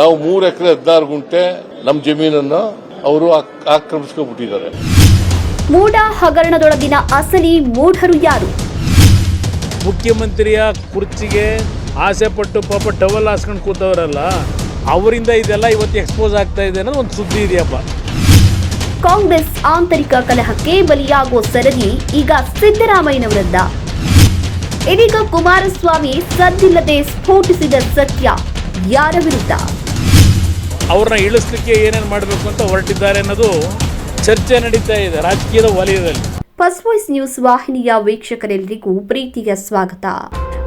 ನಾವು ಮೂರು ಎಕರೆ ಹದಿನಾರು ಗುಂಟೆ ನಮ್ಮ ಜಮೀನನ್ನು ಅವರು ಆಕ್ರಮಿಸ್ಕೊಂಡ್ಬಿಟ್ಟಿದ್ದಾರೆ. ಮೂಡ ಹಗರಣದೊಳಗಿನ ಅಸಲಿ ಮೂಢರು ಯಾರು? ಮುಖ್ಯಮಂತ್ರಿಯ ಕುರ್ಚಿಗೆ ಆಸೆ ಪಟ್ಟು ಪಾಪ ಟವಲ್ ಹಾಸ್ಕೊಂಡು ಕೂತವರಲ್ಲ ಅವರಿಂದ ಇದೆಲ್ಲ ಇವತ್ತು ಎಕ್ಸ್ಪೋಸ್ ಆಗ್ತಾ ಇದೆ ಅನ್ನೋದು ಒಂದು ಸುದ್ದಿ ಇದೆಯಪ್ಪ. ಕಾಂಗ್ರೆಸ್ ಆಂತರಿಕ ಕಲಹಕ್ಕೆ ಬಲಿಯಾಗೋ ಸರದಿ ಈಗ ಸಿದ್ದರಾಮಯ್ಯನವರದ್ದ. ಇದೀಗ ಕುಮಾರಸ್ವಾಮಿ ಸದ್ದಿಲ್ಲದೆ ಸ್ಫೋಟಿಸಿದ ಸತ್ಯ ಯಾರ ವಿರುದ್ಧ? ಅವ್ರನ್ನ ಇಳಿಸ್ಲಿಕ್ಕೆ ಏನೇನು ಮಾಡಬೇಕು ಅಂತ ಹೊರಟಿದ್ದಾರೆ ಅನ್ನೋದು ಚರ್ಚೆ ನಡೀತಾ ಇದೆ ರಾಜಕೀಯದ ವಲಯದಲ್ಲಿ. ಫಸ್ಟ್ ವಾಯ್ಸ್ ನ್ಯೂಸ್ ವಾಹಿನಿಯ ವೀಕ್ಷಕರೆಲ್ಲರಿಗೂ ಪ್ರೀತಿಯ ಸ್ವಾಗತ.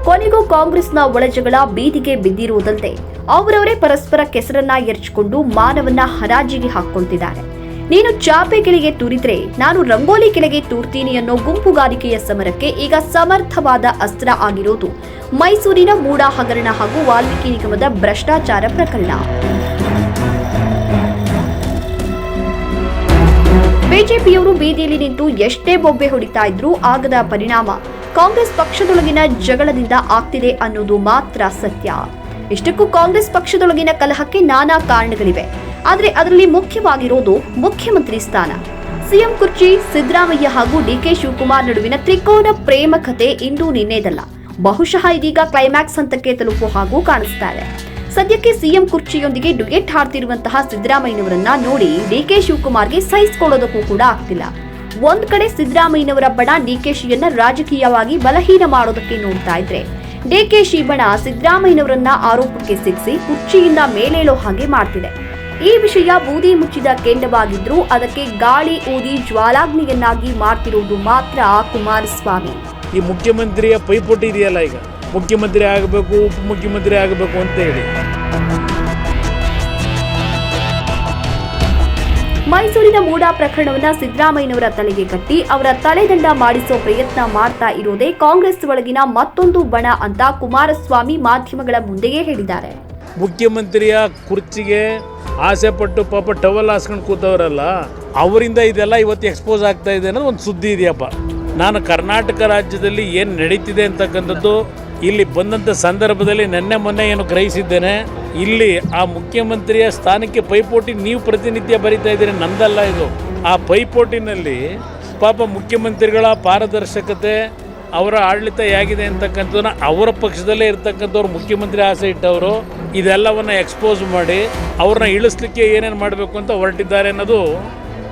ಕೊನೆಗೂ ಕಾಂಗ್ರೆಸ್ನ ಒಳಜಗಳ ಬೀದಿಗೆ ಬಿದ್ದಿರುವುದಂತೆ ಅವರವರೇ ಪರಸ್ಪರ ಕೆಸರನ್ನ ಎರಚಿಕೊಂಡು ಮಾನವನ್ನ ಹರಾಜಿಗೆ ಹಾಕೊಳ್ತಿದ್ದಾರೆ ನೀನು ಚಾಪೆ ಕೆಳಗೆ ತೂರಿದ್ರೆ ನಾನು ರಂಗೋಲಿ ಕೆಳಗೆ ತೂರ್ತೀನಿ ಅನ್ನೋ ಗುಂಪುಗಾರಿಕೆಯ ಸಮರಕ್ಕೆ ಈಗ ಸಮರ್ಥವಾದ ಅಸ್ತ್ರ ಆಗಿರೋದು ಮೈಸೂರಿನ ಮೂಡ ಹಗರಣ ಹಾಗೂ ವಾಲ್ಮೀಕಿ ನಿಗಮದ ಭ್ರಷ್ಟಾಚಾರ ಪ್ರಕರಣ. ಬಿಜೆಪಿಯವರು ಬೀದಿಯಲ್ಲಿ ನಿಂತು ಎಷ್ಟೇ ಬೊಬ್ಬೆ ಹೊಡಿತಾ ಇದ್ರೂ ಆಗದ ಪರಿಣಾಮ. ಕಾಂಗ್ರೆಸ್ ಪಕ್ಷದೊಳಗಿನ ಜಗಳದಿಂದ ಆಗ್ತಿದೆ ಅನ್ನೋದು ಮಾತ್ರ ಸತ್ಯ. ಇಷ್ಟಕ್ಕೂ ಕಾಂಗ್ರೆಸ್ ಪಕ್ಷದೊಳಗಿನ ಕಲಹಕ್ಕೆ ನಾನಾ ಕಾರಣಗಳಿವೆ. ಆದರೆ ಅದರಲ್ಲಿ ಮುಖ್ಯವಾಗಿರೋದು ಮುಖ್ಯಮಂತ್ರಿ ಸ್ಥಾನ. ಸಿಎಂ ಕುರ್ಚಿ, ಸಿದ್ದರಾಮಯ್ಯ ಹಾಗೂ ಡಿಕೆ ಶಿವಕುಮಾರ್ ನಡುವಿನ ತ್ರಿಕೋನ ಪ್ರೇಮ ಕಥೆ ಇಂದು ನಿನ್ನೆದಲ್ಲ. ಬಹುಶಃ ಇದೀಗ ಕ್ಲೈಮ್ಯಾಕ್ಸ್ ಹಂತಕ್ಕೆ ತಲುಪುವ ಹಾಗೂ ಕಾಣಿಸ್ತಾ ಇದೆ. ಸದ್ಯಕ್ಕೆ ಸಿಎಂ ಕುರ್ಚಿಯೊಂದಿಗೆ ಡುಗೆಟ್ ಹಾಡ್ತಿರುವಂತಹ ಸಿದ್ದರಾಮಯ್ಯನವರನ್ನ ನೋಡಿ ಡಿಕೆ ಶಿವಕುಮಾರ್ಗೆ ಸಹಿಸಿಕೊಳ್ಳೋದಕ್ಕೂ ಕೂಡ ಆಗ್ತಿಲ್ಲ. ಒಂದ್ ಕಡೆ ಸಿದ್ದರಾಮಯ್ಯನವರ ಬಣ ಡಿಕೆಶಿಯನ್ನ ರಾಜಕೀಯವಾಗಿ ಬಲಹೀನ ಮಾಡೋದಕ್ಕೆ ನೋಡ್ತಾ ಇದ್ರೆ ಡಿಕೆಶಿ ಬಣ ಸಿದ್ದರಾಮಯ್ಯನವರನ್ನ ಆರೋಪಕ್ಕೆ ಸಿಗಿಸಿ ಕುರ್ಚಿಯಿಂದ ಮೇಲೇಳೋ ಹಾಗೆ ಮಾಡ್ತಿದೆ. ಈ ವಿಷಯ ಬೂದಿ ಮುಚ್ಚಿದ ಕೆಂಡವಾಗಿದ್ರೂ ಅದಕ್ಕೆ ಗಾಳಿ ಊದಿ ಜ್ವಾಲಾಗ್ನಿಯನ್ನಾಗಿ ಮಾಡ್ತಿರುವುದು ಮಾತ್ರ ಕುಮಾರಸ್ವಾಮಿ. ಈ ಮುಖ್ಯಮಂತ್ರಿಯ ಪೈಪೋಟಿ ಇದೆಯಲ್ಲ ಈಗ? ಮುಖ್ಯಮಂತ್ರಿ ಆಗಬೇಕು ಉಪಮುಖ್ಯಮಂತ್ರಿ ಆಗಬೇಕು ಅಂತ ಹೇಳಿ. ಮೈಸೂರಿನ ಮೂಡಾ ಪ್ರಕರಣವನ್ನ ಸಿದ್ದರಾಮಯ್ಯನವರ ತಲೆಗೆ ಕಟ್ಟಿ ಅವರ ತಲೆದಂಡ ಮಾಡಿಸೋ ಪ್ರಯತ್ನ ಮಾಡ್ತಾ ಇರೋದೇ ಕಾಂಗ್ರೆಸ್ ಒಳಗಿನ ಮತ್ತೊಂದು ಬಣ ಅಂತ ಕುಮಾರಸ್ವಾಮಿ ಮಾಧ್ಯಮಗಳ ಮುಂದೆಯೇ ಹೇಳಿದ್ದಾರೆ. ಮುಖ್ಯಮಂತ್ರಿಯ ಕುರ್ಚಿಗೆ ಆಸೆ ಪಟ್ಟು ಪಾಪ ಟವಲ್ ಹಾಸ್ಕೊಂಡು ಕೂತವರಲ್ಲ ಅವರಿಂದ ಇದೆಲ್ಲ ಇವತ್ತು ಎಕ್ಸ್ಪೋಸ್ ಆಗ್ತಾ ಇದೆ ಅನ್ನೋದು ಒಂದು ಸುದ್ದಿ ಇದೆಯಪ್ಪ. ನಾನು ಕರ್ನಾಟಕ ರಾಜ್ಯದಲ್ಲಿ ಏನು ನಡೀತಿದೆ ಅಂತಕ್ಕಂಥದ್ದು ಇಲ್ಲಿ ಬಂದಂಥ ಸಂದರ್ಭದಲ್ಲಿ ನೆನ್ನೆ ಮೊನ್ನೆ ಏನು ಗ್ರಹಿಸಿದ್ದೇನೆ, ಇಲ್ಲಿ ಆ ಮುಖ್ಯಮಂತ್ರಿಯ ಸ್ಥಾನಕ್ಕೆ ಪೈಪೋಟಿ ನೀವು ಪ್ರತಿನಿತ್ಯ ಬರಿತಾ ಇದ್ದೀರಿ, ನಂದಲ್ಲ ಇದು. ಆ ಪೈಪೋಟಿನಲ್ಲಿ ಪಾಪ ಮುಖ್ಯಮಂತ್ರಿಗಳ ಪಾರದರ್ಶಕತೆ, ಅವರ ಆಡಳಿತ ಹೇಗಿದೆ ಅಂತಕ್ಕಂಥದ್ದನ್ನ ಅವರ ಪಕ್ಷದಲ್ಲೇ ಇರ್ತಕ್ಕಂಥವ್ರು ಮುಖ್ಯಮಂತ್ರಿ ಆಸೆ ಇಟ್ಟವರು, ಇದೆಲ್ಲವನ್ನ ಎಕ್ಸ್ಪೋಸ್ ಮಾಡಿ, ಅವ್ರನ್ನ ಇಳಿಸ್ಲಿಕ್ಕೆ ಏನೇನು ಮಾಡಬೇಕು ಅಂತ ಹೊರಟಿದ್ದಾರೆ ಅನ್ನೋದು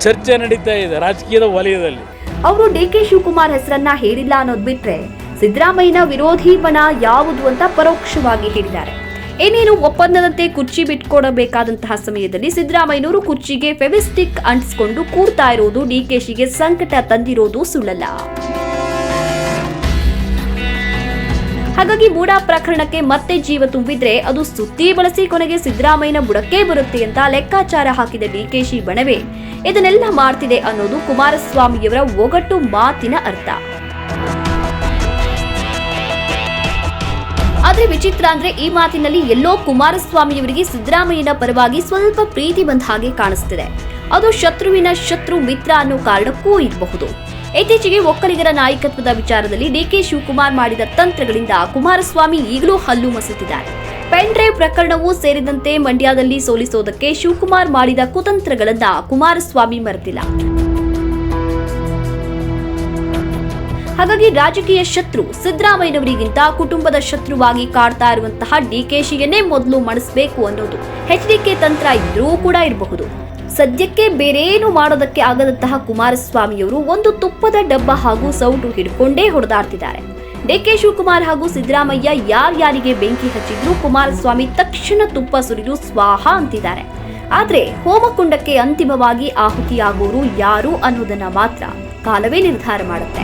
ಚರ್ಚೆ ನಡೀತಾ ಇದೆ ರಾಜಕೀಯದ ವಲಯದಲ್ಲಿ. ಅವರು ಡಿ ಕೆ ಶಿವಕುಮಾರ್ ಹೆಸರನ್ನ ಹೇಳಿಲ್ಲ ಅನ್ನೋದು ಬಿಟ್ರೆ ಸಿದ್ದರಾಮಯ್ಯನ ವಿರೋಧಿ ಬಣ ಯಾವುದು ಅಂತ ಪರೋಕ್ಷವಾಗಿ ಹೇಳಿದ್ದಾರೆ. ಏನೇನು ಒಪ್ಪಂದದಂತೆ ಕುರ್ಚಿ ಬಿಟ್ಕೊಡಬೇಕಾದಂತಹ ಸಮಯದಲ್ಲಿ ಸಿದ್ದರಾಮಯ್ಯನವರು ಕುರ್ಚಿಗೆ ಫೆವಿಸ್ಟಿಕ್ ಅಂಟಿಸ್ಕೊಂಡು ಕೂರ್ತಾ ಇರೋದು ಡಿಕೆಶಿಗೆ ಸಂಕಟ ತಂದಿರೋದು ಸುಳ್ಳಲ್ಲ. ಹಾಗಾಗಿ ಬೂಡಾ ಪ್ರಕರಣಕ್ಕೆ ಮತ್ತೆ ಜೀವ ತುಂಬಿದ್ರೆ ಅದು ಸುತ್ತಿ ಬಳಸಿ ಕೊನೆಗೆ ಸಿದ್ದರಾಮಯ್ಯನ ಬುಡಕ್ಕೆ ಬರುತ್ತೆ ಅಂತ ಲೆಕ್ಕಾಚಾರ ಹಾಕಿದ ಡಿಕೆಶಿ ಬಣವೇ. ಇದನ್ನೆಲ್ಲ ಮಾಡ್ತಿದೆ ಅನ್ನೋದು ಕುಮಾರಸ್ವಾಮಿಯವರ ಒಗಟು ಮಾತಿನ ಅರ್ಥ. ಆದ್ರೆ ವಿಚಿತ್ರ ಅಂದ್ರೆ ಈ ಮಾತಿನಲ್ಲಿ ಎಲ್ಲೋ ಕುಮಾರಸ್ವಾಮಿಯವರಿಗೆ ಸಿದ್ದರಾಮಯ್ಯನ ಪರವಾಗಿ ಸ್ವಲ್ಪ ಪ್ರೀತಿ ಬಂದ ಹಾಗೆ ಕಾಣಿಸ್ತಿದೆ. ಅದು ಶತ್ರುವಿನ ಶತ್ರು ಮಿತ್ರ ಅನ್ನೋ ಕಾರಣಕ್ಕೂ ಇರಬಹುದು. ಇತ್ತೀಚೆಗೆ ಒಕ್ಕಲಿಗರ ನಾಯಕತ್ವದ ವಿಚಾರದಲ್ಲಿ ಡಿಕೆ ಶಿವಕುಮಾರ್ ಮಾಡಿದ ತಂತ್ರಗಳಿಂದ ಕುಮಾರಸ್ವಾಮಿ ಈಗಲೂ ಹಲ್ಲು ಮಸುತ್ತಿದ್ದಾರೆ ಪೆನ್ ಡ್ರೈವ್ ಪ್ರಕರಣವೂ ಸೇರಿದಂತೆ ಮಂಡ್ಯದಲ್ಲಿ ಸೋಲಿಸೋದಕ್ಕೆ ಶಿವಕುಮಾರ್ ಮಾಡಿದ ಕುತಂತ್ರಗಳನ್ನ ಕುಮಾರಸ್ವಾಮಿ ಮರೆತಿಲ್ಲ. ಹಾಗಾಗಿ ರಾಜಕೀಯ ಶತ್ರು ಸಿದ್ದರಾಮಯ್ಯನವರಿಗಿಂತ ಕುಟುಂಬದ ಶತ್ರುವಾಗಿ ಕಾಡ್ತಾ ಇರುವಂತಹ ಡಿಕೆಶಿಯನ್ನೇ ಮೊದಲು ಮಣಿಸಬೇಕು ಅನ್ನೋದು ಎಚ್ಡಿಕೆ ತಂತ್ರ ಇದ್ರೂ ಕೂಡ ಇರಬಹುದು. ಸದ್ಯಕ್ಕೆ ಬೇರೇನು ಮಾಡೋದಕ್ಕೆ ಆಗದಂತಹ ಕುಮಾರಸ್ವಾಮಿಯವರು ಒಂದು ತುಪ್ಪದ ಡಬ್ಬ ಹಾಗೂ ಸೌಟು ಹಿಡ್ಕೊಂಡೇ ಹೊಡೆದಾಡ್ತಿದ್ದಾರೆ. ಡಿಕೆ ಶಿವಕುಮಾರ್ ಹಾಗೂ ಸಿದ್ದರಾಮಯ್ಯ ಯಾರ್ಯಾರಿಗೆ ಬೆಂಕಿ ಹಚ್ಚಿದ್ರು ಕುಮಾರಸ್ವಾಮಿ ತಕ್ಷಣ ತುಪ್ಪ ಸುರಿದು ಸ್ವಾಹ ಅಂತಿದ್ದಾರೆ. ಆದ್ರೆ ಹೋಮಕುಂಡಕ್ಕೆ ಅಂತಿಮವಾಗಿ ಆಹುತಿಯಾಗೋರು ಯಾರು ಅನ್ನೋದನ್ನ ಮಾತ್ರ ಕಾಲವೇ ನಿರ್ಧಾರ ಮಾಡುತ್ತೆ.